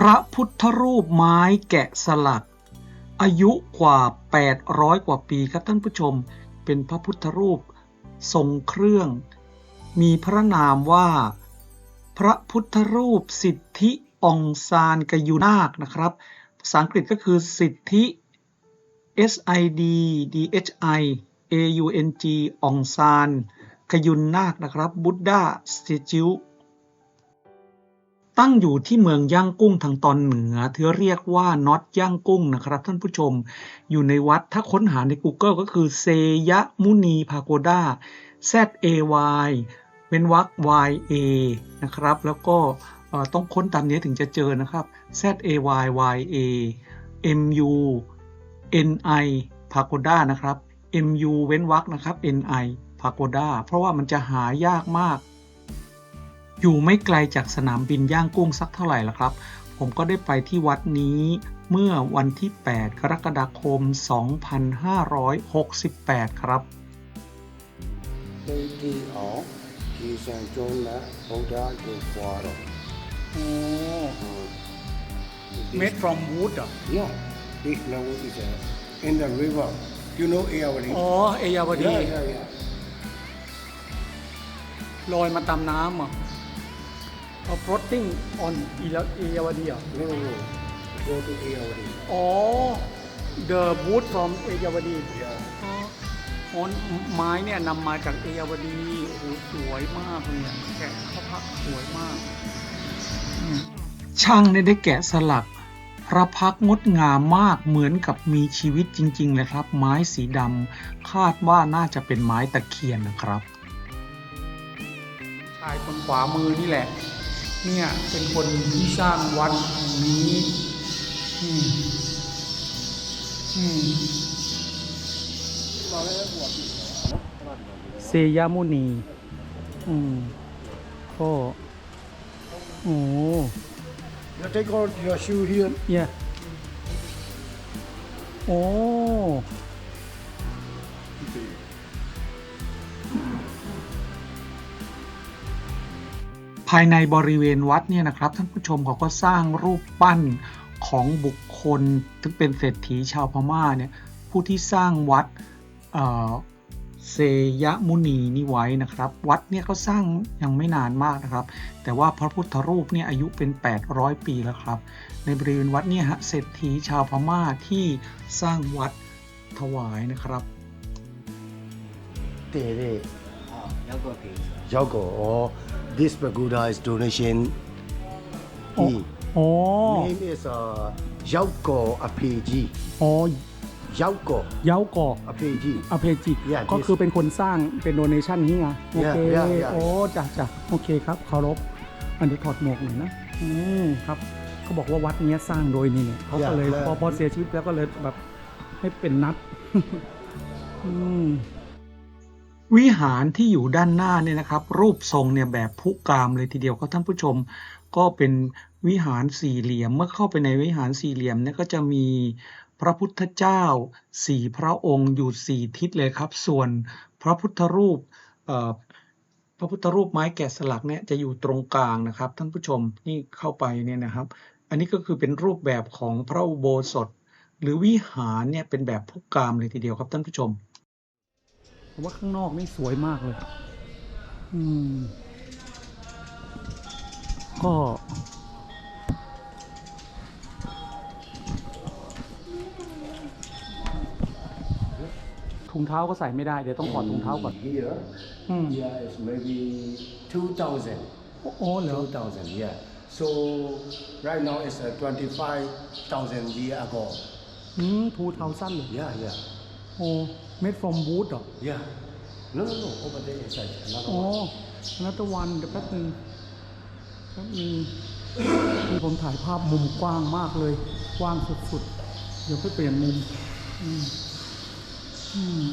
พระพุทธรูปไม้แกะสลัก อายุกว่า 800 กว่าปีครับท่านผู้ชม เป็นพระพุทธรูปทรงเครื่อง มีพระนามว่า พระพุทธรูปสิทธิองซานกยุนาคนะครับ ภาษาอังกฤษก็คือสิทธิ S I D D H I A U N G องซานกยุนนาคนะครับ บุตดาสเตจิว ตั้งอยู่ที่เมืองย่างกุ้งทางตอนเหนือที่เรียกว่าน็อตย่างกุ้งนะครับ ท่านผู้ชม อยู่ในวัดถ้าค้นหาใน Google ก็คือเซยะมุนีพาโกดา Z A Y เว้นวรรค Y A นะครับ แล้วก็ต้องค้นตามนี้ถึงจะเจอนะครับ Z A Y Y A M U N I พาโกดานะครับ M U เว้นวรรคนะครับ N I พาโกดาเพราะว่ามันจะหายากมาก อยู่ไม่ไกลจากสนามบินย่างกุ้งสักเท่าไหร่ละครับ ผมก็ได้ไปที่วัดนี้เมื่อวันที่ 8 กรกฎาคม 2568 ครับ飞机哦，机上装了好大个花了。โอ้ made from Yeah, it now is uh, in the river. You know Ayavali? อ๋อ เอยาวดี yeah, yeah, yeah. ลอยมาตามน้ำเหรอ floating on เอยาวดีอะ no no no go to Ayawadi อ๋อ the wood from เอยาวดี yeah อ๋ออ๋อไม้เนี่ยนำมาจากเอยาวดีโอ้โหสวยมากเลยอะแกะเขาพักสวยมากช่างเนี่ยได้แกะสลัก พระพักตร์งดงามมากเหมือนกับมีชีวิตจริง ๆ เลยครับ ไม้สีดำคาดว่าน่าจะเป็นไม้ตะเคียนนะครับ ชายคนขวามือนี่แหละ เนี่ยเป็นคนที่สร้างวัดแห่งนี้อืมอืมเซยามุนี อืมก็โอ้ you take out your shoe here Yeah. โภายในบริเวณวัดเนี่ยนะครับ ท่านผู้ชมเขาก็สร้างรูปปั้นของบุคคลถึงเป็นเศรษฐีชาวพม่าเนี่ยผู้ที่สร้างวัดเซยมุนีนี่ไว้นะครับ วัดเนี่ยเขาสร้างยังไม่นานมากนะครับ แต่ว่าพระพุทธรูปเนี่ยอายุเป็น 800 ปีแล้วครับ ในบริเวณวัดเนี่ยฮะเศรษฐีชาวพม่าที่สร้างวัดถวายนะครับเตเร่เจ้าโกเจ้าโก this pagoda is donation. He โอ้ name is uh, Yauko Apiji. โอ้าก่อเย้าก่อ Apiji. อเพจีก็คือเป็นคนสร้างเป็นโดเนชั่นนี่ไงโอเคโอ้จ้ะจ้ะโอเคครับเคารพอันนี้ถอดหมวกหน่อยนะอืมครับเขาบอกว่าวัดนี้สร้างโดยนี่เนี่ยเขาก็เลยพอพอเสียชีวิตแล้วก็เลยแบบให้เป็นนัด อืม วิหารที่อยู่ด้านหน้าเนี่ยนะครับ รูปทรงเนี่ยแบบพุกามเลยทีเดียวครับท่านผู้ชม ก็เป็นวิหารสี่เหลี่ยม เมื่อเข้าไปในวิหารสี่เหลี่ยมเนี่ยก็จะมีพระพุทธเจ้าสี่พระองค์อยู่สี่ทิศเลยครับ ส่วนพระพุทธรูปพระพุทธรูปไม้แกะสลักเนี่ยจะอยู่ตรงกลางนะครับ ท่านผู้ชมนี่เข้าไปเนี่ยนะครับ อันนี้ก็คือเป็นรูปแบบของพระอุโบสถ หรือวิหารเนี่ยเป็นแบบพุกามเลยทีเดียวครับท่านผู้ชม ผมว่าข้างนอกนี่สวยมากเลย อืม ก็ถุงเท้าก็ใส่ไม่ได้ เดี๋ยวต้องถอดถุงเท้าก่อน here อืม here is maybe 2000โอ้เหรอ2000 yeah so right now it's uh, 25,000 year ago อืมทูเท้าสั้นเลย yeah yeah โอ้ made from wood เหรอ yeah no no no over there is like another อ๋อ one นัตวันเดี๋ยวแป๊บนึงแป๊บนึงที่ผมถ่ายภาพมุมกว้างมากเลย กว้างสุดๆ เดี๋ยวค่อยเปลี่ยนมุมอืมอืม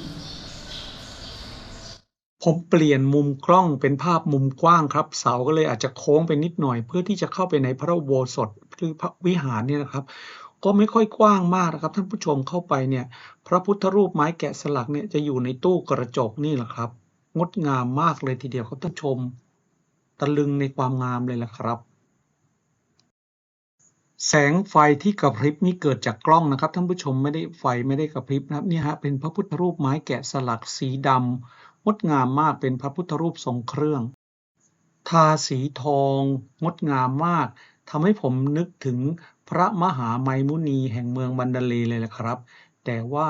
ผมเปลี่ยนมุมกล้องเป็นภาพมุมกว้างครับ เสาก็เลยอาจจะโค้งไปนิดหน่อย เพื่อที่จะเข้าไปในพระอุโบสถหรือพระวิหารเนี่ยนะครับ ก็ไม่ค่อยกว้างมากนะครับ ท่านผู้ชมเข้าไปเนี่ย พระพุทธรูปไม้แกะสลักเนี่ยจะอยู่ในตู้กระจกนี่แหละครับ งดงามมากเลยทีเดียวครับท่านผู้ชม ตะลึงในความงามเลยละครับ แสงไฟที่กระพริบนี่เกิดจากกล้องนะครับท่านผู้ชมไม่ได้ไฟไม่ได้กระพริบนะครับนี่ฮะเป็นพระพุทธรูปไม้แกะสลักสีดำงดงามมากเป็นพระพุทธรูปทรงเครื่อง ทาสีทอง งดงามมาก ทำให้ผมนึกถึงพระมหาไมมุนีแห่งเมืองบันดาเลเลยแหละครับ แต่ว่า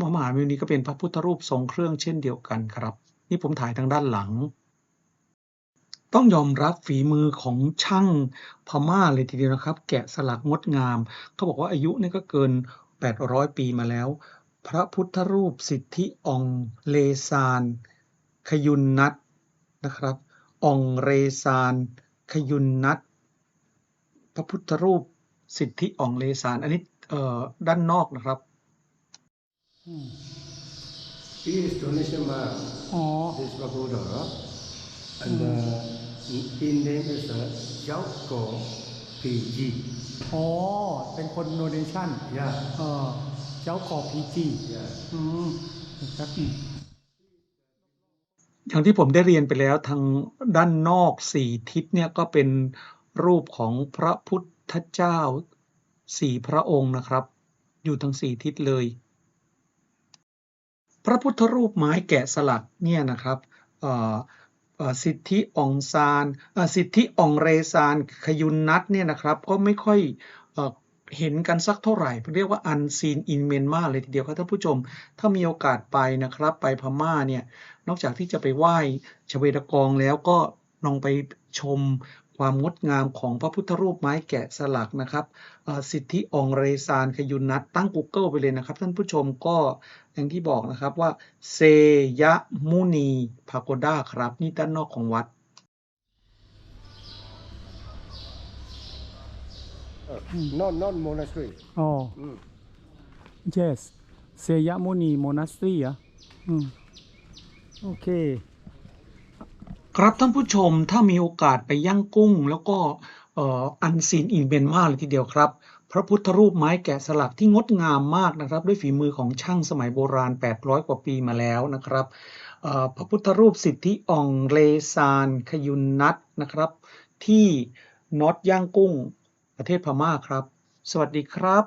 พระมหาไมมุนีก็เป็นพระพุทธรูปทรงเครื่องเช่นเดียวกันครับ นี่ผมถ่ายทางด้านหลัง ต้องยอมรับฝีมือของช่างพม่าเลยทีเดียวนะครับ แกะสลักงดงาม เขาบอกว่าอายุนี่ก็เกิน 800 ปีมาแล้ว พระพุทธรูปสิทธิองเลซานขยุนนัทนะครับองเรซาน ขยุนนัทพระพุทธรูปสิทธิองค์เลซานอันนี้เอ่อด้านนอกนะครับ He is donation man. อ๋อ This pagoda. And uh, his name is uh, Zhao Go PG. อ๋อเป็นคนโดเนชั่น Yeah. เออเจ้าขอพีจี Yeah. อืมครับ อย่างที่ผมได้เรียนไปแล้วทางด้านนอกสี่ทิศเนี่ยก็เป็นรูปของพระพุทธเจ้าสี่พระองค์นะครับ อยู่ทั้งสี่ทิศเลย พระพุทธรูปไม้แกะสลักเนี่ยนะครับสิทธิองซานสิทธิองเรซานขยุนนัทเนี่ยนะครับก็ไม่ค่อย เห็นกันสักเท่าไหร่ เรียกว่าอันซีนอินเมนมาเลยทีเดียวครับท่านผู้ชม ถ้ามีโอกาสไปนะครับ ไปพม่าเนี่ย นอกจากที่จะไปไหว้ชเวดกองแล้วก็ลองไปชมความงดงามของพระพุทธรูปไม้แกะสลักนะครับสิทธิองเรซานขยุนนัทตั้ง Google ไปเลยนะครับ ท่านผู้ชมก็อย่างที่บอกนะครับว่า เซยะมุนีพาโกด้าครับ นี่ด้านนอกของวัด not not monastery. อ๋อ Mm. yes เซยมุนีโมนัสทรีอะอืมโอเคครับท่านผู้ชมถ้ามีโอกาสไปย่างกุ้ง แล้วก็เอ่ออันซีนอินเบนมากเลยทีเดียวครับ พระพุทธรูปไม้แกะสลักที่งดงามมากนะครับ ด้วยฝีมือของช่างสมัยโบราณ 800 กว่าปีมาแล้วนะครับเอ่อพระพุทธรูปสิทธิอ่องเลซานขยุนนัทนะครับ ที่น็อตย่างกุ้ง ประเทศพม่าครับ สวัสดีครับ